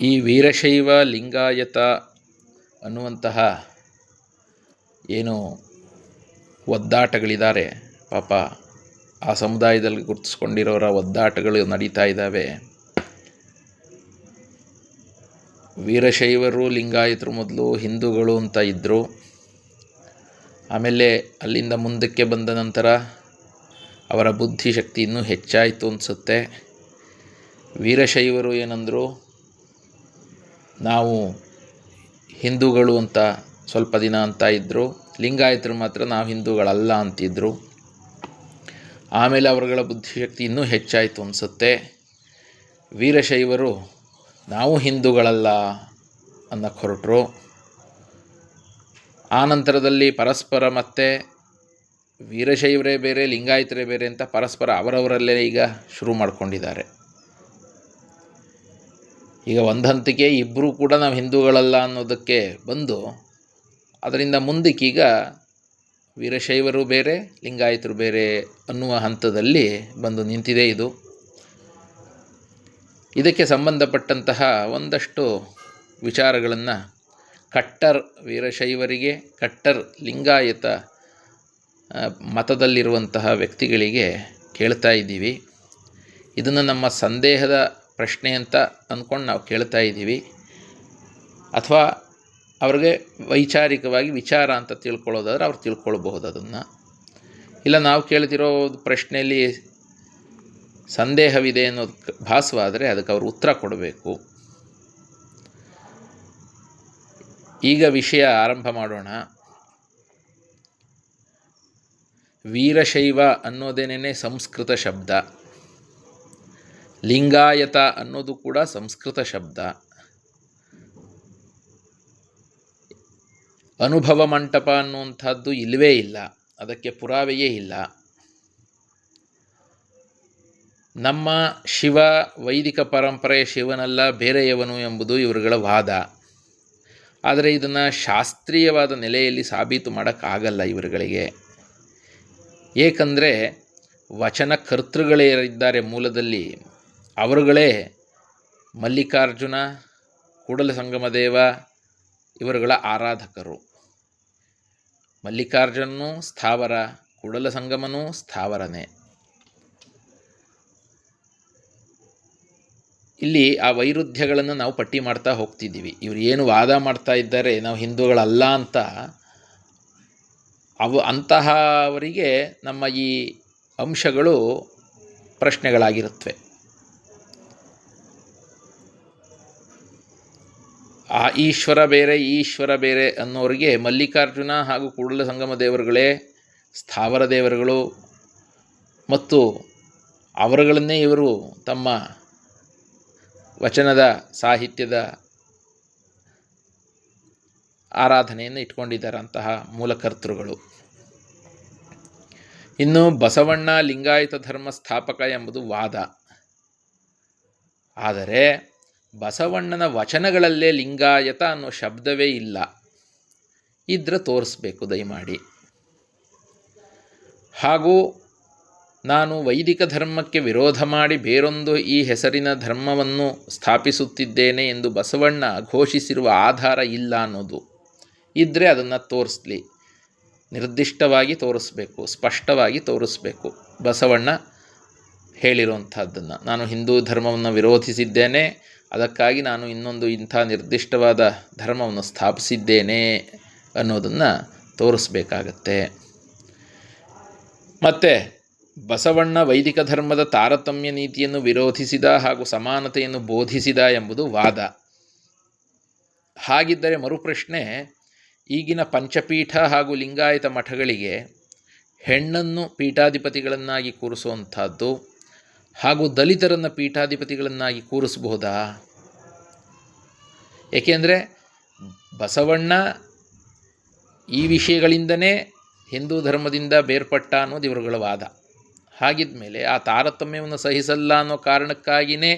ಈ ವೀರಶೈವ ಲಿಂಗಾಯತ ಅನ್ನುವಂತಹ ಏನು ಒದ್ದಾಟಗಳಿದ್ದಾರೆ. ಪಾಪ ಆ ಸಮುದಾಯದಲ್ಲಿ ಗುರುತಿಸ್ಕೊಂಡಿರೋರ ಒದ್ದಾಟಗಳು ನಡೀತಾ ಇದ್ದಾವೆ. ವೀರಶೈವರು, ಲಿಂಗಾಯತರು ಮೊದಲು ಹಿಂದೂಗಳು ಅಂತ ಇದ್ದರು ಆಮೇಲೆ ಅಲ್ಲಿಂದ ಮುಂದಕ್ಕೆ ಬಂದ ನಂತರ ಅವರ ಬುದ್ಧಿಶಕ್ತಿ ಇನ್ನೂ ಹೆಚ್ಚಾಯಿತು ಅನಿಸುತ್ತೆ. ವೀರಶೈವರು ಏನಂದರು ನಾವು ಹಿಂದೂಗಳು ಅಂತ ಸ್ವಲ್ಪ ದಿನ ಅಂತ ಇದ್ದರು ಲಿಂಗಾಯತರು ಮಾತ್ರ ನಾವು ಹಿಂದೂಗಳಲ್ಲ ಅಂತಿದ್ದರು ಆಮೇಲೆ ಅವರುಗಳ ಬುದ್ಧಿಶಕ್ತಿ ಇನ್ನೂ ಹೆಚ್ಚಾಯಿತು ಅನಿಸುತ್ತೆ. ವೀರಶೈವರು ನಾವು ಹಿಂದೂಗಳಲ್ಲ ಅನ್ನಕ್ಕೆ ಹೊರಟರು ಆ ನಂತರದಲ್ಲಿ ಪರಸ್ಪರ ಮತ್ತೆ ವೀರಶೈವರೇ ಬೇರೆ, ಲಿಂಗಾಯತರೇ ಬೇರೆ ಅಂತ ಪರಸ್ಪರ ಅವರವರಲ್ಲೇ ಈಗ ಶುರು ಮಾಡ್ಕೊಂಡಿದ್ದಾರೆ. ಈಗ ಒಂದು ಹಂತಕ್ಕೆ ಇಬ್ಬರೂ ಕೂಡ ನಾವು ಹಿಂದೂಗಳಲ್ಲ ಅನ್ನೋದಕ್ಕೆ ಬಂದು ಅದರಿಂದ ಮುಂದಕ್ಕೀಗ ವೀರಶೈವರು ಬೇರೆ, ಲಿಂಗಾಯತರು ಬೇರೆ ಅನ್ನುವ ಹಂತದಲ್ಲಿ ಬಂದು ನಿಂತಿದೆ ಇದು. ಇದಕ್ಕೆ ಸಂಬಂಧಪಟ್ಟಂತಹ ಒಂದಷ್ಟು ವಿಚಾರಗಳನ್ನು ಕಟ್ಟರ್ ವೀರಶೈವರಿಗೆ, ಕಟ್ಟರ್ ಲಿಂಗಾಯತ ಮತದಲ್ಲಿರುವಂತಹ ವ್ಯಕ್ತಿಗಳಿಗೆ ಕೇಳ್ತಾ ಇದ್ದೀವಿ. ಇದನ್ನು ನಮ್ಮ ಸಂದೇಹದ ಪ್ರಶ್ನೆ ಅಂತ ಅಂದ್ಕೊಂಡು ನಾವು ಕೇಳ್ತಾ ಇದ್ದೀವಿ. ಅಥವಾ ಅವ್ರಿಗೆ ವೈಚಾರಿಕವಾಗಿ ವಿಚಾರ ಅಂತ ತಿಳ್ಕೊಳ್ಳೋದಾದ್ರೆ ಅವ್ರು ತಿಳ್ಕೊಳ್ಬಹುದು ಅದನ್ನು. ಇಲ್ಲ ನಾವು ಕೇಳ್ತಿರೋ ಪ್ರಶ್ನೆಯಲ್ಲಿ ಸಂದೇಹವಿದೆ ಅನ್ನೋದು ಭಾಸವಾದರೆ ಅದಕ್ಕೆ ಅವರು ಉತ್ತರ ಕೊಡಬೇಕು. ಈಗ ವಿಷಯ ಆರಂಭ ಮಾಡೋಣ. ವೀರಶೈವ ಅನ್ನೋದೇನೇ ಸಂಸ್ಕೃತ ಶಬ್ದ. ಲಿಂಗಾಯತ ಅನ್ನೋದು ಕೂಡ ಸಂಸ್ಕೃತ ಶಬ್ದ. ಅನುಭವ ಮಂಟಪ ಅನ್ನುವಂಥದ್ದು ಇಲ್ಲವೇ ಇಲ್ಲ. ಅದಕ್ಕೆ ಪುರಾವೆಯೇ ಇಲ್ಲ. ನಮ್ಮ ಶಿವ ವೈದಿಕ ಪರಂಪರೆಯ ಶಿವನಲ್ಲ, ಬೇರೆಯವನು ಎಂಬುದು ಇವರುಗಳ ವಾದ. ಆದರೆ ಇದನ್ನು ಶಾಸ್ತ್ರೀಯವಾದ ನೆಲೆಯಲ್ಲಿ ಸಾಬೀತು ಮಾಡೋಕ್ಕಾಗಲ್ಲ ಇವರುಗಳಿಗೆ. ಏಕೆಂದರೆ ವಚನ ಕರ್ತೃಗಳೇ ಇದ್ದಾರೆ ಮೂಲದಲ್ಲಿ ಅವರುಗಳೇ ಮಲ್ಲಿಕಾರ್ಜುನ, ಕೂಡಲ ಸಂಗಮದೇವ ಇವರುಗಳ ಆರಾಧಕರು. ಮಲ್ಲಿಕಾರ್ಜುನನೂ ಸ್ಥಾವರ, ಕೂಡಲ ಸಂಗಮನೂ ಸ್ಥಾವರನೇ. ಇಲ್ಲಿ ಆ ವೈರುಧ್ಯಗಳನ್ನು ನಾವು ಪಟ್ಟಿ ಮಾಡ್ತಾ ಹೋಗ್ತಿದ್ದೀವಿ. ಇವರು ಏನು ವಾದ ಮಾಡ್ತಾ ಇದ್ದಾರೆ, ನಾವು ಹಿಂದೂಗಳಲ್ಲ ಅಂತ. ಅವು ಅಂತಹವರಿಗೆ ನಮ್ಮ ಈ ಅಂಶಗಳು ಪ್ರಶ್ನೆಗಳಾಗಿರುತ್ತವೆ ಆ ಈಶ್ವರ ಬೇರೆ ಈಶ್ವರ ಬೇರೆ ಅನ್ನೋರಿಗೆ ಮಲ್ಲಿಕಾರ್ಜುನ ಹಾಗೂ ಕೂಡಲ ಸಂಗಮ ದೇವರುಗಳೇ, ಸ್ಥಾವರ ದೇವರುಗಳು ಮತ್ತು ಅವರುಗಳನ್ನೇ ಇವರು ತಮ್ಮ ವಚನದ ಸಾಹಿತ್ಯದ ಆರಾಧನೆಯನ್ನು ಇಟ್ಕೊಂಡಿದ್ದಾರೆ ಅಂತಹ ಮೂಲಕರ್ತೃಗಳು. ಇನ್ನು ಬಸವಣ್ಣ ಲಿಂಗಾಯತ ಧರ್ಮ ಸ್ಥಾಪಕ ಎಂಬುದು ವಾದ. ಆದರೆ ಬಸವಣ್ಣನ ವಚನಗಳಲ್ಲೇ ಲಿಂಗಾಯತ ಅನ್ನೋ ಶಬ್ದವೇ ಇಲ್ಲ. ಇದ್ರೆ ತೋರಿಸ್ಬೇಕು ದಯಮಾಡಿ. ಹಾಗೂ ನಾನು ವೈದಿಕ ಧರ್ಮಕ್ಕೆ ವಿರೋಧ ಮಾಡಿ ಬೇರೊಂದು ಈ ಹೆಸರಿನ ಧರ್ಮವನ್ನು ಸ್ಥಾಪಿಸುತ್ತಿದ್ದೇನೆ ಎಂದು ಬಸವಣ್ಣ ಘೋಷಿಸಿರುವ ಆಧಾರ ಇಲ್ಲ ಅನ್ನೋದು. ಇದ್ದರೆ ಅದನ್ನು ತೋರಿಸ್ಲಿ. ನಿರ್ದಿಷ್ಟವಾಗಿ ತೋರಿಸ್ಬೇಕು, ಸ್ಪಷ್ಟವಾಗಿ ತೋರಿಸ್ಬೇಕು. ಬಸವಣ್ಣ ಹೇಳಿರುವಂಥದ್ದನ್ನು ನಾನು ಹಿಂದೂ ಧರ್ಮವನ್ನು ವಿರೋಧಿಸಿದ್ದೇನೆ. ಅದಕ್ಕಾಗಿ ನಾನು ಇನ್ನೊಂದು ಇಂಥ ನಿರ್ದಿಷ್ಟವಾದ ಧರ್ಮವನ್ನು ಸ್ಥಾಪಿಸಿದ್ದೇನೆ ಅನ್ನೋದನ್ನು ತೋರಿಸ್ಬೇಕಾಗತ್ತೆ. ಮತ್ತು, ಬಸವಣ್ಣ ವೈದಿಕ ಧರ್ಮದ ತಾರತಮ್ಯ ನೀತಿಯನ್ನು ವಿರೋಧಿಸಿದ ಹಾಗೂ ಸಮಾನತೆಯನ್ನು ಬೋಧಿಸಿದ ಎಂಬುದು ವಾದ. ಹಾಗಿದ್ದರೆ ಮರುಪ್ರಶ್ನೆ, ಈಗಿನ ಪಂಚಪೀಠ ಹಾಗೂ ಲಿಂಗಾಯತ ಮಠಗಳಿಗೆ ಹೆಣ್ಣನ್ನು ಪೀಠಾಧಿಪತಿಗಳನ್ನಾಗಿ ಕೂರಿಸುವಂಥದ್ದು ಹಾಗೂ ದಲಿತರನ್ನು ಪೀಠಾಧಿಪತಿಗಳನ್ನಾಗಿ ಕೂರಿಸಬಹುದಾ? ಏಕೆಂದರೆ ಬಸವಣ್ಣ ಈ ವಿಷಯಗಳಿಂದನೇ ಹಿಂದೂ ಧರ್ಮದಿಂದ ಬೇರ್ಪಟ್ಟ ಅನ್ನೋದು ಇವರುಗಳ ವಾದ. ಹಾಗಿದ್ದ ಮೇಲೆ ಆ ತಾರತಮ್ಯವನ್ನು ಸಹಿಸಲ್ಲ ಅನ್ನೋ ಕಾರಣಕ್ಕಾಗಿಯೇ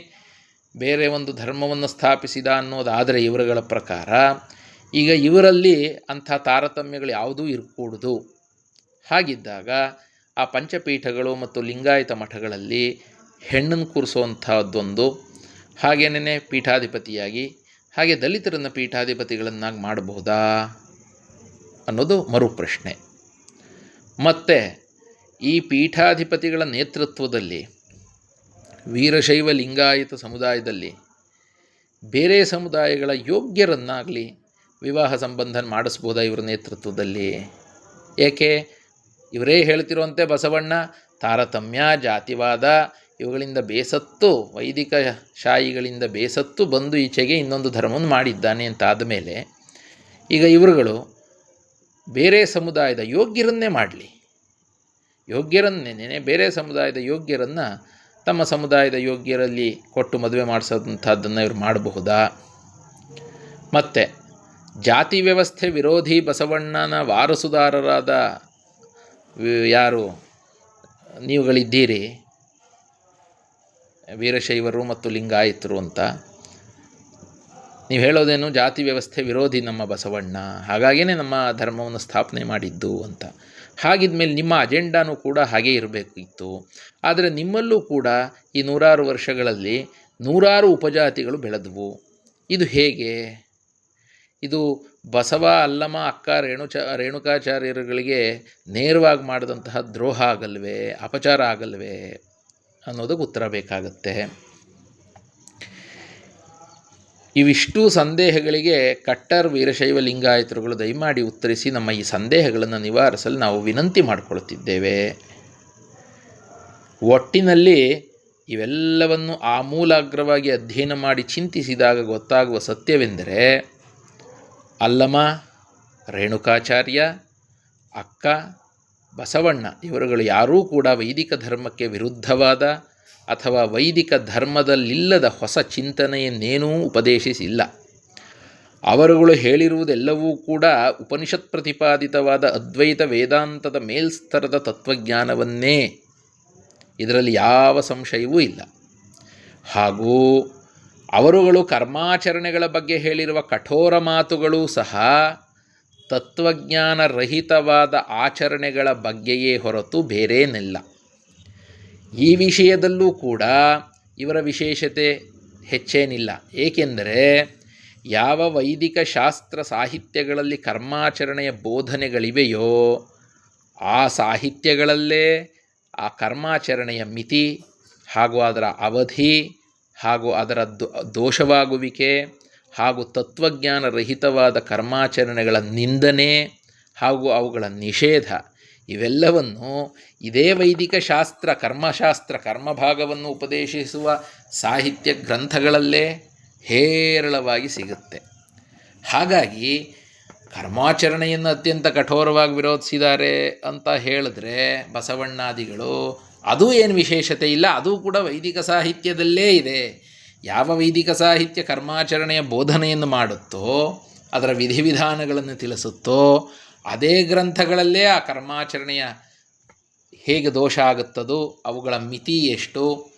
ಬೇರೆ ಒಂದು ಧರ್ಮವನ್ನು ಸ್ಥಾಪಿಸಿದ ಅನ್ನೋದಾದರೆ ಇವರುಗಳ ಪ್ರಕಾರ, ಈಗ ಇವರಲ್ಲಿ ಅಂಥ ತಾರತಮ್ಯಗಳು ಯಾವುದೂ ಇರಕೂಡದು. ಹಾಗಿದ್ದಾಗ ಆ ಪಂಚಪೀಠಗಳು ಮತ್ತು ಲಿಂಗಾಯತ ಮಠಗಳಲ್ಲಿ ಹೆಣ್ಣನ್ನು ಕೂರಿಸುವಂಥದ್ದೊಂದು ಹಾಗೇನೇ ಪೀಠಾಧಿಪತಿಯಾಗಿ, ಹಾಗೆ ದಲಿತರನ್ನು ಪೀಠಾಧಿಪತಿಗಳನ್ನಾಗಿ ಮಾಡಬಹುದಾ ಅನ್ನೋದು ಮರು ಪ್ರಶ್ನೆ ಮತ್ತು, ಈ ಪೀಠಾಧಿಪತಿಗಳ ನೇತೃತ್ವದಲ್ಲಿ, ವೀರಶೈವ ಲಿಂಗಾಯತ ಸಮುದಾಯದಲ್ಲಿ, ಬೇರೆ ಸಮುದಾಯಗಳ ಯೋಗ್ಯರನ್ನಾಗಲಿ ವಿವಾಹ ಸಂಬಂಧ ಮಾಡಿಸ್ಬೋದಾ ಇವರ ನೇತೃತ್ವದಲ್ಲಿ? ಏಕೆ? ಇವರೇ ಹೇಳ್ತಿರುವಂತೆ ಬಸವಣ್ಣ, ತಾರತಮ್ಯ, ಜಾತಿವಾದ ಇವುಗಳಿಂದ ಬೇಸತ್ತು, ವೈದಿಕ ಶಾಹಿಗಳಿಂದ ಬೇಸತ್ತು ಬಂದು ಈಚೆಗೆ ಇನ್ನೊಂದು ಧರ್ಮವನ್ನು ಮಾಡಿದ್ದಾನೆ ಅಂತ ಆದಮೇಲೆ ಈಗ ಇವರುಗಳು ಬೇರೆ ಸಮುದಾಯದ ಯೋಗ್ಯರನ್ನೇ ಮಾಡಲಿ. ಯೋಗ್ಯರನ್ನೇನೆ ಬೇರೆ ಸಮುದಾಯದ ಯೋಗ್ಯರನ್ನು ತಮ್ಮ ಸಮುದಾಯದ ಯೋಗ್ಯರಲ್ಲಿ ಕೊಟ್ಟು ಮದುವೆ ಮಾಡಿಸೋದಂಥದ್ದನ್ನು ಇವರು ಮಾಡಬಹುದಾ? ಮತ್ತು, ಜಾತಿ ವ್ಯವಸ್ಥೆ ವಿರೋಧಿ ಬಸವಣ್ಣನ ವಾರಸುದಾರರಾದ ಯಾರು, ನೀವುಗಳಿದ್ದೀರಿ ವೀರಶೈವರು ಮತ್ತು ಲಿಂಗಾಯತರು ಅಂತ. ನೀವು ಹೇಳೋದೇನು ಜಾತಿ ವ್ಯವಸ್ಥೆ ವಿರೋಧಿ ನಮ್ಮ ಬಸವಣ್ಣ ಹಾಗಾಗಿಯೇ ನಮ್ಮ ಧರ್ಮವನ್ನು ಸ್ಥಾಪನೆ ಮಾಡಿದ್ದು ಅಂತ. ಹಾಗಿದ್ಮೇಲೆ ನಿಮ್ಮ ಅಜೆಂಡಾನೂ ಕೂಡ ಹಾಗೇ ಇರಬೇಕಿತ್ತು. ಆದರೆ ನಿಮ್ಮಲ್ಲೂ ಕೂಡ ಈ ನೂರಾರು ವರ್ಷಗಳಲ್ಲಿ ನೂರಾರು ಉಪಜಾತಿಗಳು ಬೆಳೆದವು. ಇದು ಹೇಗೆ? ಇದು ಬಸವ ಅಲ್ಲಮ ಅಕ್ಕ, ರೇಣುಚ, ರೇಣುಕಾಚಾರ್ಯರುಗಳಿಗೆ ನೇರವಾಗಿ ಮಾಡಿದಂತಹ ದ್ರೋಹ ಆಗಲ್ವೇ, ಅಪಚಾರ ಆಗಲ್ವೇ? ಅನ್ನೋದಕ್ಕೆ ಉತ್ತರ ಬೇಕಾಗುತ್ತೆ. ಇವಿಷ್ಟು ಸಂದೇಹಗಳಿಗೆ ಕಟ್ಟರ್ ವೀರಶೈವ ಲಿಂಗಾಯತರುಗಳು ದಯಮಾಡಿ ಉತ್ತರಿಸಿ ನಮ್ಮ ಈ ಸಂದೇಹಗಳನ್ನು ನಿವಾರಿಸಲು ನಾವು ವಿನಂತಿ ಮಾಡಿಕೊಳ್ಳುತ್ತಿದ್ದೇವೆ. ಒಟ್ಟಿನಲ್ಲಿ ಇವೆಲ್ಲವನ್ನು ಆಮೂಲಾಗ್ರವಾಗಿ ಅಧ್ಯಯನ ಮಾಡಿ ಚಿಂತಿಸಿದಾಗ ಗೊತ್ತಾಗುವ ಸತ್ಯವೆಂದರೆ ಅಲ್ಲಮ ರೇಣುಕಾಚಾರ್ಯ, ಅಕ್ಕ ಬಸವಣ್ಣ, ಇವರುಗಳು ಯಾರೂ ಕೂಡ ವೈದಿಕ ಧರ್ಮಕ್ಕೆ ವಿರುದ್ಧವಾದ ಅಥವಾ ವೈದಿಕ ಧರ್ಮದಲ್ಲಿಲ್ಲದ ಹೊಸ ಚಿಂತನೆಯನ್ನೇನೂ ಉಪದೇಶಿಸಿಲ್ಲ. ಅವರುಗಳು ಹೇಳಿರುವುದೆಲ್ಲವೂ ಕೂಡ ಉಪನಿಷತ್ ಪ್ರತಿಪಾದಿತವಾದ ಅದ್ವೈತ ವೇದಾಂತದ ಮೇಲ್ಸ್ತರದ ತತ್ವಜ್ಞಾನವನ್ನೇ. ಇದರಲ್ಲಿ ಯಾವ ಸಂಶಯವೂ ಇಲ್ಲ. ಹಾಗೂ ಅವರುಗಳು ಕರ್ಮಾಚರಣೆಗಳ ಬಗ್ಗೆ ಹೇಳಿರುವ ಕಠೋರ ಮಾತುಗಳು ಸಹ ತತ್ವಜ್ಞಾನ ರಹಿತವಾದ ಆಚರಣೆಗಳ ಬಗ್ಗೆಯೇ ಹೊರತು ಬೇರೇನಿಲ್ಲ. ಈ ವಿಷಯದಲ್ಲೂ ಕೂಡ ಇವರ ವಿಶೇಷತೆ ಹೆಚ್ಚೇನಿಲ್ಲ. ಏಕೆಂದರೆ ಯಾವ ವೈದಿಕ ಶಾಸ್ತ್ರ ಸಾಹಿತ್ಯಗಳಲ್ಲಿ ಕರ್ಮಾಚರಣೆಯ ಬೋಧನೆಗಳಿವೆಯೋ, ಆ ಸಾಹಿತ್ಯಗಳಲ್ಲೇ ಆ ಕರ್ಮಾಚರಣೆಯ ಮಿತಿ ಹಾಗೂ ಅದರ ಅವಧಿ ಹಾಗೂ ಅದರ ದೋಷವಾಗುವಿಕೆ ಹಾಗೂ ತತ್ವಜ್ಞಾನ ರಹಿತವಾದ ಕರ್ಮಾಚರಣೆಗಳ ನಿಂದನೆ ಹಾಗೂ ಅವುಗಳ ನಿಷೇಧ, ಇವೆಲ್ಲವನ್ನು ಇದೇ ವೈದಿಕ ಶಾಸ್ತ್ರ, ಕರ್ಮಶಾಸ್ತ್ರ, ಕರ್ಮಭಾಗವನ್ನು ಉಪದೇಶಿಸುವ ಸಾಹಿತ್ಯ ಗ್ರಂಥಗಳಲ್ಲೇ ಹೇರಳವಾಗಿ ಸಿಗುತ್ತೆ. ಹಾಗಾಗಿ ಕರ್ಮಾಚರಣೆಯನ್ನು ಅತ್ಯಂತ ಕಠೋರವಾಗಿ ವಿರೋಧಿಸಿದ್ದಾರೆ ಅಂತ ಹೇಳಿದ್ರೆ ಬಸವಣ್ಣಾದಿಗಳು, ಅದು ಏನು ವಿಶೇಷತೆ ಇಲ್ಲ, ಅದು ಕೂಡ ವೈದಿಕ ಸಾಹಿತ್ಯದಲ್ಲೇ ಇದೆ. ಯಾವ ವೈದಿಕ ಸಾಹಿತ್ಯ ಕರ್ಮಾಚರಣೆಯ ಬೋಧನೆಯನ್ನು ಮಾಡುತ್ತೋ, ಅದರ ವಿಧಿವಿಧಾನಗಳನ್ನು ತಿಳಿಸುತ್ತೋ, ಅದೇ ಗ್ರಂಥಗಳಲ್ಲೇ ಆ ಕರ್ಮಾಚರಣೆಯ ಹೇಗೆ ದೋಷ ಆಗುತ್ತದೋ, ಅವುಗಳ ಮಿತಿ ಎಷ್ಟು,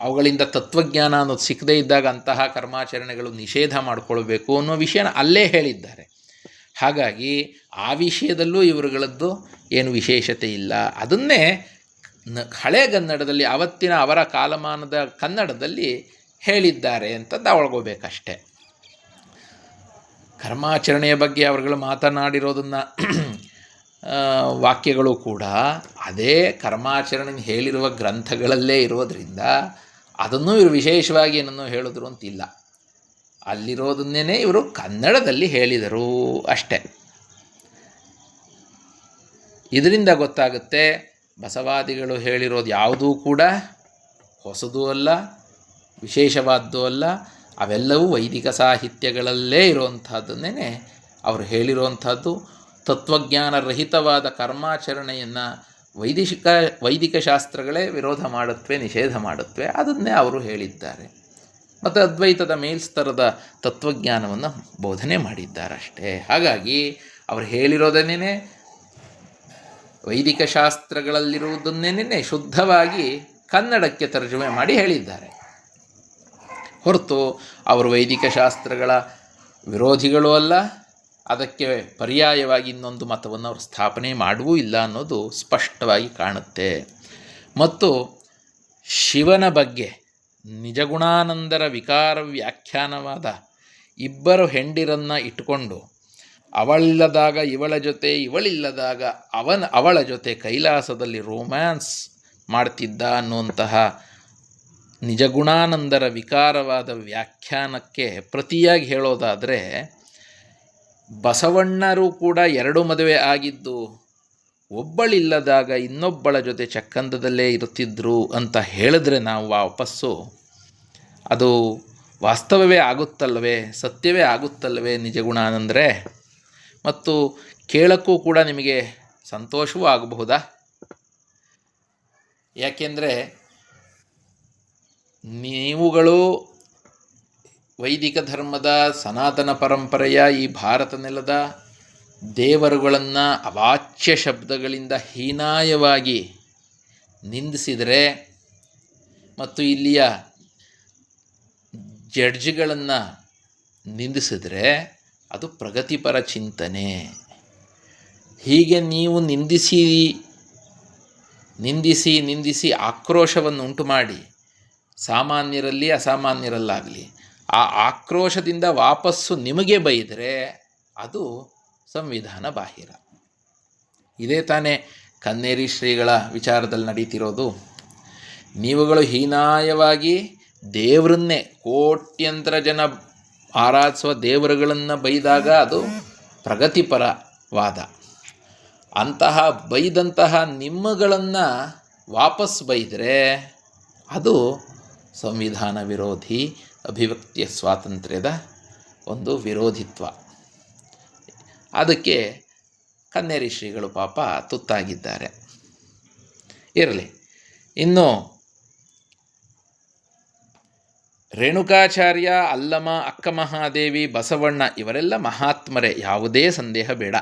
ಅವುಗಳಿಂದ ತತ್ವಜ್ಞಾನ ಅನ್ನೋದು ಸಿಕ್ಕದೇ ಇದ್ದಾಗ ಅಂತಹ ಕರ್ಮಾಚರಣೆಗಳು ನಿಷೇಧ ಮಾಡಿಕೊಳ್ಬೇಕು ಅನ್ನೋ ವಿಷಯನ ಅಲ್ಲೇ ಹೇಳಿದ್ದಾರೆ. ಹಾಗಾಗಿ ಆ ವಿಷಯದಲ್ಲೂ ಇವರುಗಳದ್ದು ಏನು ವಿಶೇಷತೆ ಇಲ್ಲ. ಅದನ್ನೇ ನ ಹಳೆ ಕನ್ನಡದಲ್ಲಿ, ಅವತ್ತಿನ ಅವರ ಕಾಲಮಾನದ ಕನ್ನಡದಲ್ಲಿ ಹೇಳಿದ್ದಾರೆ ಅಂತ ತಗೊಳ್ಕೋಬೇಕಷ್ಟೆ ಕರ್ಮಾಚರಣೆಯ ಬಗ್ಗೆ ಅವರುಗಳು ಮಾತನಾಡಿರೋದನ್ನು ವಾಕ್ಯಗಳು ಕೂಡ ಅದೇ ಕರ್ಮಾಚರಣೆ ಹೇಳಿರುವ ಗ್ರಂಥಗಳಲ್ಲೇ ಇರೋದರಿಂದ ಅದನ್ನು ಇವರು ವಿಶೇಷವಾಗಿ ಏನನ್ನು ಹೇಳಿದ್ರು ಅಂತಿಲ್ಲ. ಅಲ್ಲಿರೋದನ್ನೇ ಇವರು ಕನ್ನಡದಲ್ಲಿ ಹೇಳಿದರು ಅಷ್ಟೆ. ಇದರಿಂದ ಗೊತ್ತಾಗುತ್ತೆ ಬಸವಾದಿಗಳು ಹೇಳಿರೋದು ಯಾವುದೂ ಕೂಡ ಹೊಸದೂ ಅಲ್ಲ ವಿಶೇಷವಾದ್ದೂ ಅಲ್ಲ, ಅವೆಲ್ಲವೂ ವೈದಿಕ ಸಾಹಿತ್ಯಗಳಲ್ಲೇ ಇರುವಂಥದ್ದನ್ನೇ ಅವರು ಹೇಳಿರುವಂಥದ್ದು ತತ್ವಜ್ಞಾನ ರಹಿತವಾದ ಕರ್ಮಾಚರಣೆಯನ್ನು ವೈದಿಕ ವೈದಿಕ ಶಾಸ್ತ್ರಗಳೇ ವಿರೋಧ ಮಾಡುತ್ತವೆ ನಿಷೇಧ ಮಾಡುತ್ತವೆ ಅದನ್ನೇ ಅವರು ಹೇಳಿದ್ದಾರೆ. ಮತ್ತು ಅದ್ವೈತದ ಮೇಲ್ಸ್ತರದ ತತ್ವಜ್ಞಾನವನ್ನು ಬೋಧನೆ ಮಾಡಿದ್ದಾರಷ್ಟೇ. ಹಾಗಾಗಿ ಅವರು ಹೇಳಿರೋದನ್ನೇ ವೈದಿಕ ಶಾಸ್ತ್ರಗಳಲ್ಲಿರುವುದನ್ನೇನೇ ಶುದ್ಧವಾಗಿ ಕನ್ನಡಕ್ಕೆ ತರ್ಜುಮೆ ಮಾಡಿ ಹೇಳಿದ್ದಾರೆ. ಹೊರತು ಅವರು ವೈದಿಕ ಶಾಸ್ತ್ರಗಳ ವಿರೋಧಿಗಳೂ ಅಲ್ಲ, ಅದಕ್ಕೆ ಪರ್ಯಾಯವಾಗಿ ಇನ್ನೊಂದು ಮತವನ್ನು ಅವರು ಸ್ಥಾಪನೆ ಮಾಡುವೂ ಇಲ್ಲ ಅನ್ನೋದು ಸ್ಪಷ್ಟವಾಗಿ ಕಾಣುತ್ತೆ. ಮತ್ತು ಶಿವನ ಬಗ್ಗೆ ನಿಜಗುಣಾನಂದರ ವಿಕಾರ ವ್ಯಾಖ್ಯಾನವಾದ ಇಬ್ಬರು ಹೆಂಡಿರನ್ನು ಇಟ್ಟುಕೊಂಡು, ಅವಳಿಲ್ಲದಾಗ ಇವಳ ಜೊತೆ, ಇವಳಿಲ್ಲದಾಗ ಅವನ, ಅವಳ ಜೊತೆ ಕೈಲಾಸದಲ್ಲಿ ರೋಮ್ಯಾನ್ಸ್ ಮಾಡ್ತಿದ್ದ ಅನ್ನುವಂತಹ ನಿಜಗುಣಾನಂದರ ವಿಕಾರವಾದ ವ್ಯಾಖ್ಯಾನಕ್ಕೆ ಪ್ರತಿಯಾಗಿ ಹೇಳೋದಾದರೆ, ಬಸವಣ್ಣರು ಕೂಡ ಎರಡು ಮದುವೆ ಆಗಿದ್ದು, ಒಬ್ಬಳಿಲ್ಲದಾಗ ಇನ್ನೊಬ್ಬಳ ಜೊತೆ ಚಕ್ಕಂದದಲ್ಲೇ ಇರುತ್ತಿದ್ದರು ಅಂತ ಹೇಳಿದ್ರೆ ನಾವು ವಾಪಸ್ಸು, ಅದು ವಾಸ್ತವವೇ ಆಗುತ್ತಲ್ವೇ, ಸತ್ಯವೇ ಆಗುತ್ತಲ್ವೇ ನಿಜಗುಣಾನಂದರೆ ಮತ್ತು ಕೇಳಕ್ಕೂ ಕೂಡ ನಿಮಗೆ ಸಂತೋಷವೂ ಆಗಬಹುದಾ? ಯಾಕೆಂದರೆ ನೀವುಗಳು ವೈದಿಕ ಧರ್ಮದ ಸನಾತನ ಪರಂಪರೆಯ ಈ ಭಾರತ ನೆಲದ ದೇವರುಗಳನ್ನು ಅವಾಚ್ಯ ಶಬ್ದಗಳಿಂದ ಹೀನಾಯವಾಗಿ ನಿಂದಿಸಿದರೆ ಮತ್ತು ಇಲ್ಲಿಯ ಜಡ್ಜ್ಗಳನ್ನು ನಿಂದಿಸಿದರೆ ಅದು ಪ್ರಗತಿಪರ ಚಿಂತನೆ. ಹೀಗೆ ನೀವು ನಿಂದಿಸಿ ನಿಂದಿಸಿ ನಿಂದಿಸಿ ಆಕ್ರೋಶವನ್ನು ಉಂಟು ಮಾಡಿ ಸಾಮಾನ್ಯರಲ್ಲಿ ಅಸಾಮಾನ್ಯರಲ್ಲಾಗಲಿ, ಆ ಆಕ್ರೋಶದಿಂದ ವಾಪಸ್ಸು ನಿಮಗೆ ಬೈದರೆ ಅದು ಸಂವಿಧಾನ ಬಾಹಿರ. ಇದೇ ತಾನೇ ಕನ್ನೇರಿ ಶ್ರೀಗಳ ವಿಚಾರದಲ್ಲಿ ನಡೀತಿರೋದು. ನೀವುಗಳು ಹೀನಾಯವಾಗಿ ದೇವರನ್ನೇ ಕೋಟ್ಯಂತರ ಜನ ಆರಾಧಿಸುವ ದೇವರುಗಳನ್ನು ಬೈದಾಗ ಅದು ಪ್ರಗತಿಪರವಾದ ಅಂತಹ ಬೈದಂತಹ ನಿಮ್ಮಗಳನ್ನು ವಾಪಸ್ ಬೈದರೆ ಅದು ಸಂವಿಧಾನ ವಿರೋಧಿ ಅಭಿವ್ಯಕ್ತಿಯ ಸ್ವಾತಂತ್ರ್ಯದ ಒಂದು ವಿರೋಧಿತ್ವ. ಅದಕ್ಕೆ ಕನ್ನೇರಿ ಶ್ರೀಗಳು ಪಾಪ ತುತ್ತಾಗಿದ್ದಾರೆ. ಇರಲಿ, ಇನ್ನು ರೇಣುಕಾಚಾರ್ಯ ಅಲ್ಲಮ ಅಕ್ಕ ಮಹಾದೇವಿ ಬಸವಣ್ಣ ಇವರೆಲ್ಲ ಮಹಾತ್ಮರೇ, ಯಾವುದೇ ಸಂದೇಹ ಬೇಡ.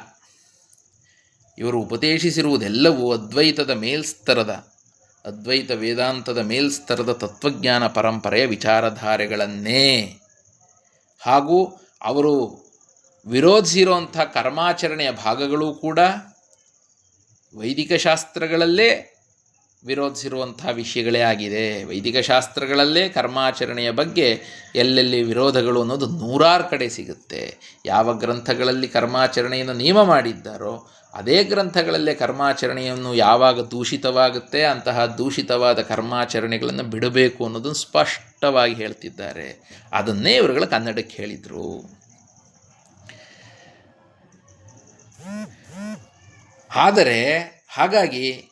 ಇವರು ಉಪದೇಶಿಸಿರುವುದೆಲ್ಲವೂ ಅದ್ವೈತದ ಮೇಲ್ಸ್ತರದ ಅದ್ವೈತ ವೇದಾಂತದ ಮೇಲ್ಸ್ತರದ ತತ್ವಜ್ಞಾನ ಪರಂಪರೆಯ ವಿಚಾರಧಾರೆಗಳನ್ನೇ. ಹಾಗೂ ಅವರು ವಿರೋಧಿಸಿರುವಂಥ ಕರ್ಮಾಚರಣೆಯ ಭಾಗಗಳೂ ಕೂಡ ವೈದಿಕ ಶಾಸ್ತ್ರಗಳಲ್ಲೇ ವಿರೋಧಿಸಿರುವಂಥ ವಿಷಯಗಳೇ ಆಗಿದೆ. ವೈದಿಕ ಶಾಸ್ತ್ರಗಳಲ್ಲೇ ಕರ್ಮಾಚರಣೆಯ ಬಗ್ಗೆ ಎಲ್ಲೆಲ್ಲಿ ವಿರೋಧಗಳು ಅನ್ನೋದು ನೂರಾರು ಕಡೆ ಸಿಗುತ್ತೆ. ಯಾವ ಗ್ರಂಥಗಳಲ್ಲಿ ಕರ್ಮಾಚರಣೆಯನ್ನು ನಿಯಮ ಮಾಡಿದ್ದಾರೋ ಅದೇ ಗ್ರಂಥಗಳಲ್ಲೇ ಕರ್ಮಾಚರಣೆಯನ್ನು ಯಾವಾಗ ದೂಷಿತವಾಗುತ್ತೆ, ಅಂತಹ ದೂಷಿತವಾದ ಕರ್ಮಾಚರಣೆಗಳನ್ನು ಬಿಡಬೇಕು ಅನ್ನೋದನ್ನು ಸ್ಪಷ್ಟವಾಗಿ ಹೇಳ್ತಿದ್ದಾರೆ. ಅದನ್ನೇ ಇವರುಗಳ ಕನ್ನಡಕ್ಕೆ ಹೇಳಿದರು. ಆದರೆ, ಹಾಗಾಗಿ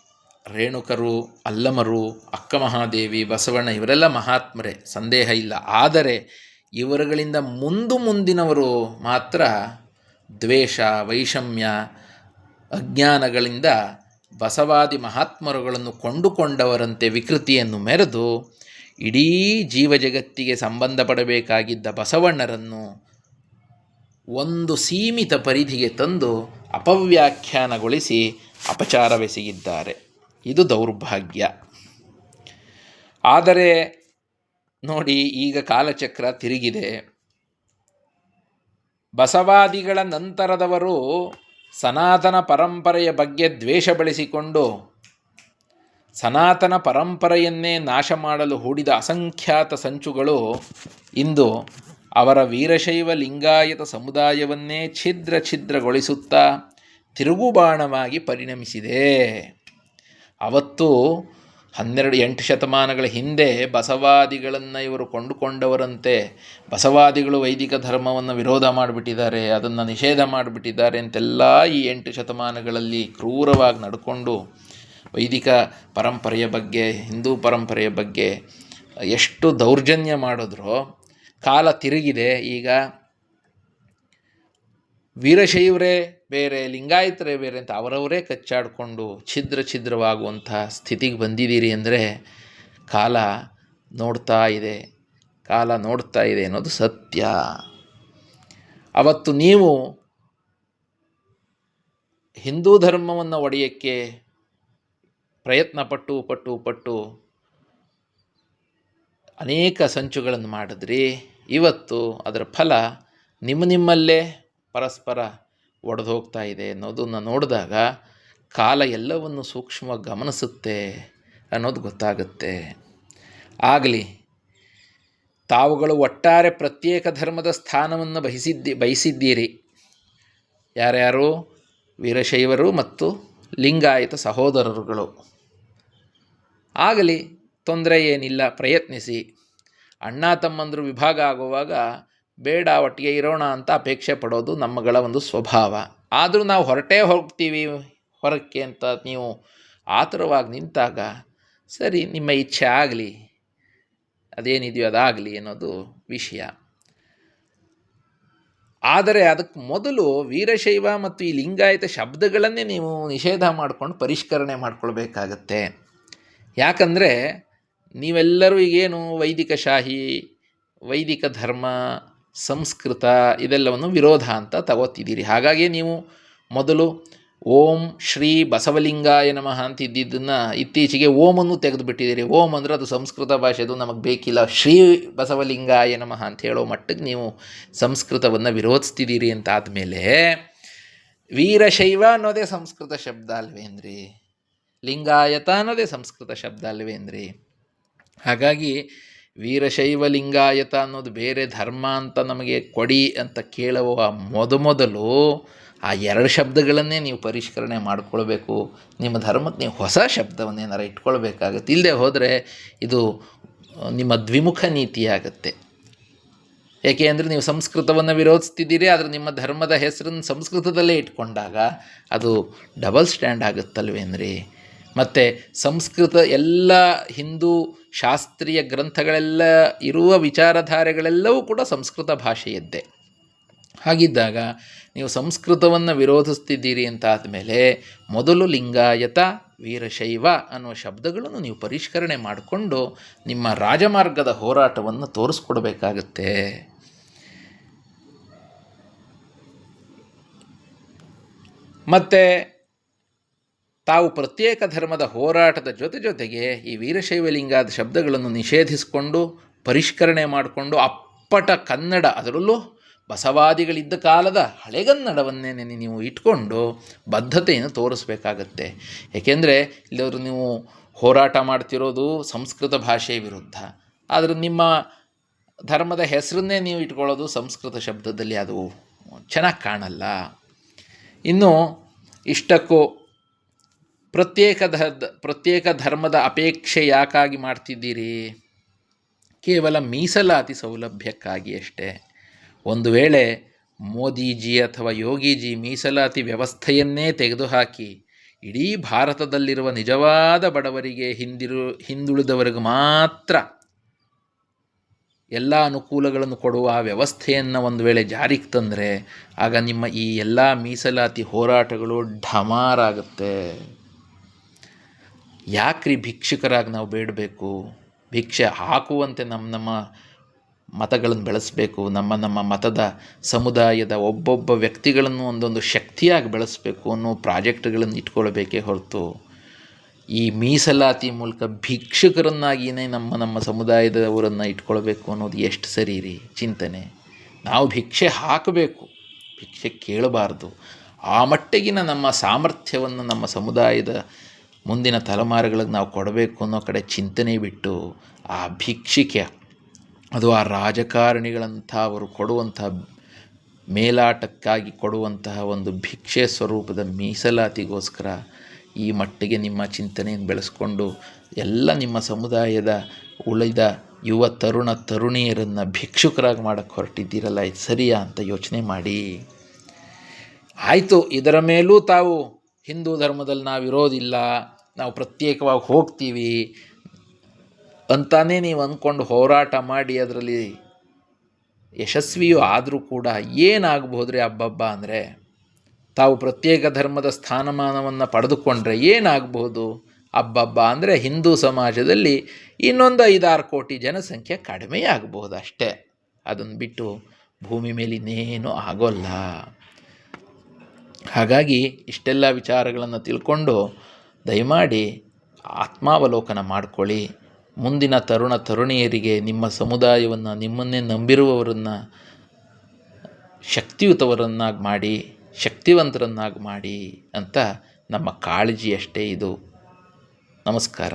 ರೇಣುಕರು, ಅಲ್ಲಮರು ಅಕ್ಕ ಮಹಾದೇವಿ ಬಸವಣ್ಣ ಇವರೆಲ್ಲ ಮಹಾತ್ಮರೇ, ಸಂದೇಹ ಇಲ್ಲ. ಆದರೆ ಇವರುಗಳಿಂದ ಮುಂದು ಮುಂದಿನವರು ಮಾತ್ರ ದ್ವೇಷ, ವೈಷಮ್ಯ ಅಜ್ಞಾನಗಳಿಂದ ಬಸವಾದಿ ಮಹಾತ್ಮರುಗಳನ್ನು ಕೊಂಡುಕೊಂಡವರಂತೆ ವಿಕೃತಿಯನ್ನು ಮೆರೆದು ಇಡೀ ಜೀವ ಜಗತ್ತಿಗೆ ಸಂಬಂಧಪಡಬೇಕಾಗಿದ್ದ ಬಸವಣ್ಣರನ್ನು ಒಂದು ಸೀಮಿತ ಪರಿಧಿಗೆ ತಂದು ಅಪವ್ಯಾಖ್ಯಾನಗೊಳಿಸಿ ಅಪಚಾರವೆಸಗಿದ್ದಾರೆ ಇದು ದೌರ್ಭಾಗ್ಯ. ಆದರೆ ನೋಡಿ, ಈಗ ಕಾಲಚಕ್ರ ತಿರುಗಿದೆ. ಬಸವಾದಿಗಳ ನಂತರದವರು ಸನಾತನ ಪರಂಪರೆಯ ಬಗ್ಗೆ ದ್ವೇಷ ಬೆಳೆಸಿಕೊಂಡು ಸನಾತನ ಪರಂಪರೆಯನ್ನೇ ನಾಶ ಮಾಡಲು ಹೂಡಿದ ಅಸಂಖ್ಯಾತ ಸಂಚುಗಳು ಇಂದು ಅವರ ವೀರಶೈವ ಲಿಂಗಾಯತ ಸಮುದಾಯವನ್ನೇ ಛಿದ್ರ ಛಿದ್ರಗೊಳಿಸುತ್ತಾ ತಿರುಗುಬಾಣವಾಗಿ ಪರಿಣಮಿಸಿದೆ. ಅವತ್ತು ಹನ್ನೆರಡು ಎಂಟು ಶತಮಾನಗಳ ಹಿಂದೆ ಬಸವಾದಿಗಳನ್ನು ಇವರು ಕೊಂಡುಕೊಂಡವರಂತೆ ಬಸವಾದಿಗಳು ವೈದಿಕ ಧರ್ಮವನ್ನು ವಿರೋಧ ಮಾಡಿಬಿಟ್ಟಿದ್ದಾರೆ, ಅದನ್ನು ನಿಷೇಧ ಮಾಡಿಬಿಟ್ಟಿದ್ದಾರೆ ಅಂತೆಲ್ಲ ಈ ಎಂಟು ಶತಮಾನಗಳಲ್ಲಿ ಕ್ರೂರವಾಗಿ ನಡ್ಕೊಂಡು ವೈದಿಕ ಪರಂಪರೆಯ ಬಗ್ಗೆ, ಹಿಂದೂ ಪರಂಪರೆಯ ಬಗ್ಗೆ ಎಷ್ಟು ದೌರ್ಜನ್ಯ ಮಾಡಿದ್ರೋ, ಕಾಲ ತಿರುಗಿದೆ. ಈಗ ವೀರಶೈವರೇ ಬೇರೆ ಲಿಂಗಾಯತರೇ ಬೇರೆ ಅಂತ ಅವರವರೇ ಕಚ್ಚಾಡಿಕೊಂಡು ಛಿದ್ರ ಛಿದ್ರವಾಗುವಂಥ ಸ್ಥಿತಿಗೆ ಬಂದಿದ್ದೀರಿ ಅಂದರೆ ಕಾಲ ನೋಡ್ತಾ ಇದೆ, ಕಾಲ ನೋಡ್ತಾ ಇದೆ ಅನ್ನೋದು ಸತ್ಯ. ಅವತ್ತು ನೀವು ಹಿಂದೂ ಧರ್ಮವನ್ನು ಒಡೆಯೋಕ್ಕೆ ಪ್ರಯತ್ನ ಪಟ್ಟು ಪಟ್ಟು ಪಟ್ಟು ಅನೇಕ ಸಂಚುಗಳನ್ನು ಮಾಡಿದ್ರಿ. ಇವತ್ತು ಅದರ ಫಲ ನಿಮ್ಮ ನಿಮ್ಮಲ್ಲೇ, ಪರಸ್ಪರ ಒಡೆದು ಹೋಗ್ತಾ ಇದೆ ಅನ್ನೋದನ್ನು ನೋಡಿದಾಗ ಕಾಲ ಎಲ್ಲವನ್ನು ಸೂಕ್ಷ್ಮವಾಗಿ ಗಮನಿಸುತ್ತೆ ಅನ್ನೋದು ಗೊತ್ತಾಗುತ್ತೆ. ಆಗಲಿ, ತಾವುಗಳು ಒಟ್ಟಾರೆ ಪ್ರತ್ಯೇಕ ಧರ್ಮದ ಸ್ಥಾನವನ್ನು ಬಯಸಿದ್ದಿ ಬಯಸಿದ್ದೀರಿ. ಯಾರ್ಯಾರು? ವೀರಶೈವರು ಮತ್ತು ಲಿಂಗಾಯತ ಸಹೋದರರುಗಳು. ಆಗಲಿ, ತೊಂದರೆ ಏನಿಲ್ಲ, ಪ್ರಯತ್ನಿಸಿ. ಅಣ್ಣ ತಮ್ಮಂದರು ವಿಭಾಗ ಆಗುವಾಗ ಬೇಡ, ಒಟ್ಟಿಗೆ ಇರೋಣ ಅಂತ ಅಪೇಕ್ಷೆ ಪಡೋದು ನಮ್ಮಗಳ ಒಂದು ಸ್ವಭಾವ. ಆದರೂ ನಾವು ಹೊರಟೇ ಹೋಗ್ತೀವಿ. ಹೊರಕ್ಕೆ ಅಂತ ನೀವು ಆತುರವಾಗಿ ನಿಂತಾಗ, ಸರಿ, ನಿಮ್ಮ ಇಚ್ಛೆ ಆಗಲಿ, ಅದೇನಿದೆಯೋ ಅದಾಗಲಿ ಅನ್ನೋದು ವಿಷಯ. ಆದರೆ ಅದಕ್ಕೆ ಮೊದಲು ವೀರಶೈವ ಮತ್ತು ಈ ಲಿಂಗಾಯತ ಶಬ್ದಗಳನ್ನೇ ನೀವು ನಿಷೇಧ ಮಾಡಿಕೊಂಡು ಪರಿಷ್ಕರಣೆ ಮಾಡ್ಕೊಳ್ಬೇಕಾಗತ್ತೆ. ಯಾಕಂದರೆ ನೀವೆಲ್ಲರೂ ಈಗೇನು ವೈದಿಕ ಶಾಹಿ ವೈದಿಕ ಧರ್ಮ ಸಂಸ್ಕೃತ ಇದೆಲ್ಲವನ್ನು ವಿರೋಧ ಅಂತ ತಗೋತಿದ್ದೀರಿ. ಹಾಗಾಗಿ ನೀವು ಮೊದಲು ಓಂ ಶ್ರೀ ಬಸವಲಿಂಗಾಯ ನಮಃ ಅಂತ ಇದ್ದಿದ್ದನ್ನು ಇತ್ತೀಚೆಗೆ ಓಮನ್ನು ತೆಗೆದುಬಿಟ್ಟಿದ್ದೀರಿ. ಓಂ ಅಂದರೆ ಅದು ಸಂಸ್ಕೃತ ಭಾಷೆದು ನಮಗೆ ಬೇಕಿಲ್ಲ. ಶ್ರೀ ಬಸವಲಿಂಗಾಯ ನಮಃ ಅಂತ ಹೇಳೋ ಮಟ್ಟಕ್ಕೆ ನೀವು ಸಂಸ್ಕೃತವನ್ನು ವಿರೋಧಿಸ್ತಿದ್ದೀರಿ ಅಂತ ಆದಮೇಲೆ ವೀರಶೈವ ಅನ್ನೋದೇ ಸಂಸ್ಕೃತ ಶಬ್ದ ಅಲ್ವೇನ್ರಿ ಲಿಂಗಾಯತ ಅನ್ನೋದೇ ಸಂಸ್ಕೃತ ಶಬ್ದ ಅಲ್ವೇನ್ರಿ ಹಾಗಾಗಿ ವೀರಶೈವ ಲಿಂಗಾಯತ ಅನ್ನೋದು ಬೇರೆ ಧರ್ಮ ಅಂತ ನಮಗೆ ಕೊಡಿ ಅಂತ ಕೇಳುವ ಮೊದಮೊದಲು ಆ ಎರಡು ಶಬ್ದಗಳನ್ನೇ ನೀವು ಪರಿಷ್ಕರಣೆ ಮಾಡಿಕೊಳ್ಬೇಕು. ನಿಮ್ಮ ಧರ್ಮಕ್ಕೆ ನೀವು ಹೊಸ ಶಬ್ದವನ್ನೇನಾರ ಇಟ್ಕೊಳ್ಬೇಕಾಗುತ್ತೆ. ಇಲ್ಲದೆ ಹೋದರೆ ಇದು ನಿಮ್ಮ ದ್ವಿಮುಖ ನೀತಿಯಾಗತ್ತೆ ಏಕೆ ಅಂದರೆ ನೀವು ಸಂಸ್ಕೃತವನ್ನು ವಿರೋಧಿಸ್ತಿದ್ದೀರಿ, ಆದರೆ ನಿಮ್ಮ ಧರ್ಮದ ಹೆಸರನ್ನು ಸಂಸ್ಕೃತದಲ್ಲೇ ಇಟ್ಕೊಂಡಾಗ ಅದು ಡಬಲ್ ಸ್ಟ್ಯಾಂಡ್ ಆಗುತ್ತಲ್ವೇನ್ರಿ? ಮತ್ತು ಸಂಸ್ಕೃತ ಎಲ್ಲ ಹಿಂದೂ ಶಾಸ್ತ್ರೀಯ ಗ್ರಂಥಗಳೆಲ್ಲ ಇರುವ ವಿಚಾರಧಾರೆಗಳೆಲ್ಲವೂ ಕೂಡ ಸಂಸ್ಕೃತ ಭಾಷೆಯದ್ದೇ. ಹಾಗಿದ್ದಾಗ ನೀವು ಸಂಸ್ಕೃತವನ್ನು ವಿರೋಧಿಸ್ತಿದ್ದೀರಿ ಅಂತ ಆದಮೇಲೆ ಮೊದಲು ಲಿಂಗಾಯತ, ವೀರಶೈವ ಅನ್ನುವ ಶಬ್ದಗಳನ್ನು ನೀವು ಪರಿಷ್ಕರಣೆ ಮಾಡಿಕೊಂಡು ನಿಮ್ಮ ರಾಜಮಾರ್ಗದ ಹೋರಾಟವನ್ನು ತೋರಿಸ್ಕೊಡ್ಬೇಕಾಗತ್ತೆ. ಮತ್ತು ತಾವು ಪ್ರತ್ಯೇಕ ಧರ್ಮದ ಹೋರಾಟದ ಜೊತೆ ಜೊತೆಗೆ ಈ ವೀರಶೈವಲಿಂಗಾದ ಶಬ್ದಗಳನ್ನು ನಿಷೇಧಿಸಿಕೊಂಡು, ಪರಿಷ್ಕರಣೆ ಮಾಡಿಕೊಂಡು ಅಪ್ಪಟ ಕನ್ನಡ, ಅದರಲ್ಲೂ ಬಸವಾದಿಗಳಿದ್ದ ಕಾಲದ ಹಳೆಗನ್ನಡವನ್ನೇ ನೀವು ಇಟ್ಕೊಂಡು ಬದ್ಧತೆಯನ್ನು ತೋರಿಸ್ಬೇಕಾಗತ್ತೆ. ಏಕೆಂದರೆ ಇಲ್ಲವರು ನೀವು ಹೋರಾಟ ಮಾಡ್ತಿರೋದು ಸಂಸ್ಕೃತ ಭಾಷೆಯ ವಿರುದ್ಧ. ಆದರೆ ನಿಮ್ಮ ಧರ್ಮದ ಹೆಸರನ್ನೇ ನೀವು ಇಟ್ಕೊಳ್ಳೋದು ಸಂಸ್ಕೃತ ಶಬ್ದದಲ್ಲಿ ಅದು ಚೆನ್ನಾಗಿ ಕಾಣಲ್ಲ. ಇನ್ನು ಇಷ್ಟಕ್ಕೂ ಪ್ರತ್ಯೇಕ ಧ, ಪ್ರತ್ಯೇಕ ಧರ್ಮದ ಅಪೇಕ್ಷೆ ಯಾಕಾಗಿ ಮಾಡ್ತಿದ್ದೀರಿ? ಕೇವಲ ಮೀಸಲಾತಿ ಸೌಲಭ್ಯಕ್ಕಾಗಿ ಅಷ್ಟೇ. ಒಂದು ವೇಳೆ ಮೋದಿಜಿ ಅಥವಾ ಯೋಗಿಜಿ ಮೀಸಲಾತಿ ವ್ಯವಸ್ಥೆಯನ್ನೇ ತೆಗೆದುಹಾಕಿ ಇಡೀ ಭಾರತದಲ್ಲಿರುವ ನಿಜವಾದ ಬಡವರಿಗೆ ಹಿಂದಿರು, ಹಿಂದುಳಿದವರಿಗೆ ಮಾತ್ರ ಎಲ್ಲ ಅನುಕೂಲಗಳನ್ನು ಕೊಡುವ ವ್ಯವಸ್ಥೆಯನ್ನು ಒಂದು ವೇಳೆ ಜಾರಿಗೆ ತಂದರೆ ಆಗ ನಿಮ್ಮ ಈ ಎಲ್ಲ ಮೀಸಲಾತಿ ಹೋರಾಟಗಳು ಢಮಾರಾಗುತ್ತೆ. ಯಾಕ್ರಿ ಭಿಕ್ಷುಕರಾಗಿ ನಾವು ಬೇಡಬೇಕು? ಭಿಕ್ಷೆ ಹಾಕುವಂತೆ ನಮ್ಮ ನಮ್ಮ ಮತಗಳನ್ನು ಬೆಳೆಸಬೇಕು, ನಮ್ಮ ನಮ್ಮ ಮತದ ಸಮುದಾಯದ ಒಬ್ಬೊಬ್ಬ ವ್ಯಕ್ತಿಗಳನ್ನು ಒಂದೊಂದು ಶಕ್ತಿಯಾಗಿ ಬೆಳೆಸಬೇಕು ಅನ್ನೋ ಪ್ರಾಜೆಕ್ಟ್ಗಳನ್ನು ಇಟ್ಕೊಳ್ಬೇಕೇ ಹೊರತು. ಈ ಮೀಸಲಾತಿ ಮೂಲಕ ಭಿಕ್ಷುಕರನ್ನಾಗಿಯೇ ನಮ್ಮ ನಮ್ಮ ಸಮುದಾಯದವರನ್ನು ಇಟ್ಕೊಳ್ಬೇಕು ಅನ್ನೋದು ಎಷ್ಟು ಸರಿ ರೀ ಚಿಂತನೆ. ನಾವು ಭಿಕ್ಷೆ ಹಾಕಬೇಕು. ಭಿಕ್ಷೆ ಕೇಳಬಾರ್ದು. ಆ ಮಟ್ಟಿಗಿನ ನಮ್ಮ ಸಾಮರ್ಥ್ಯವನ್ನು ನಮ್ಮ ಸಮುದಾಯದ ಮುಂದಿನ ತಲೆಮಾರುಗಳಿಗೆ ನಾವು ಕೊಡಬೇಕು ಅನ್ನೋ ಕಡೆ ಚಿಂತನೆ ಬಿಟ್ಟು ಆ ಭಿಕ್ಷಿಕೆ, ಅದು ಆ ರಾಜಕಾರಣಿಗಳಂಥ ಅವರು ಕೊಡುವಂಥ ಮೇಲಾಟಕ್ಕಾಗಿ ಕೊಡುವಂತಹ ಒಂದು ಭಿಕ್ಷೆ ಸ್ವರೂಪದ ಮೀಸಲಾತಿಗೋಸ್ಕರ ಈ ಮಟ್ಟಿಗೆ ನಿಮ್ಮ ಚಿಂತನೆಯನ್ನು ಬೆಳೆಸ್ಕೊಂಡು ಎಲ್ಲ ನಿಮ್ಮ ಸಮುದಾಯದ ಉಳಿದ ಯುವ ತರುಣ ತರುಣಿಯರನ್ನು ಭಿಕ್ಷುಕರಾಗಿ ಮಾಡೋಕ್ಕೆ ಹೊರಟಿದ್ದೀರಲ್ಲ, ಇದು ಸರಿಯಾ ಅಂತ ಯೋಚನೆ ಮಾಡಿ. ಆಯಿತು, ಇದರ ಮೇಲೂ ತಾವು ಹಿಂದೂ ಧರ್ಮದಲ್ಲಿ ನಾವು ಇರೋದಿಲ್ಲ ನಾವು ಪ್ರತ್ಯೇಕವಾಗಿ ಹೋಗ್ತೀವಿ ಅಂತಾನೇ ನೀವು ಅಂದ್ಕೊಂಡು ಹೋರಾಟ ಮಾಡಿ ಅದರಲ್ಲಿ ಯಶಸ್ವಿಯೂ ಆದರೂ ಕೂಡ ಏನಾಗಬಹುದ್ರಿ ಹಬ್ಬಬ್ಬ ಅಂದರೆ? ತಾವು ಪ್ರತ್ಯೇಕ ಧರ್ಮದ ಸ್ಥಾನಮಾನವನ್ನು ಪಡೆದುಕೊಂಡ್ರೆ ಏನಾಗಬಹುದು ಹಬ್ಬಬ್ಬ ಅಂದರೆ? ಹಿಂದೂ ಸಮಾಜದಲ್ಲಿ ಇನ್ನೊಂದು ಐದಾರು ಕೋಟಿ ಜನಸಂಖ್ಯೆ ಕಡಿಮೆ ಆಗಬಹುದು ಅಷ್ಟೇ ಅದನ್ನು ಬಿಟ್ಟು ಭೂಮಿ ಮೇಲೆ ಇನ್ನೇನು ಆಗೋಲ್ಲ. ಹಾಗಾಗಿ ಇಷ್ಟೆಲ್ಲ ವಿಚಾರಗಳನ್ನು ತಿಳ್ಕೊಂಡು ದಯಮಾಡಿ ಆತ್ಮಾವಲೋಕನ ಮಾಡಿಕೊಳ್ಳಿ. ಮುಂದಿನ ತರುಣ ತರುಣಿಯರಿಗೆ ನಿಮ್ಮ ಸಮುದಾಯವನ್ನು, ನಿಮ್ಮನ್ನೇ ನಂಬಿರುವವರನ್ನು, ಶಕ್ತಿಯುತವರನ್ನಾಗಿ ಮಾಡಿ, ಶಕ್ತಿವಂತರನ್ನಾಗಿ ಮಾಡಿ ಅಂತ ನಮ್ಮ ಕಾಳಜಿ ಅಷ್ಟೇ ಇದು. ನಮಸ್ಕಾರ.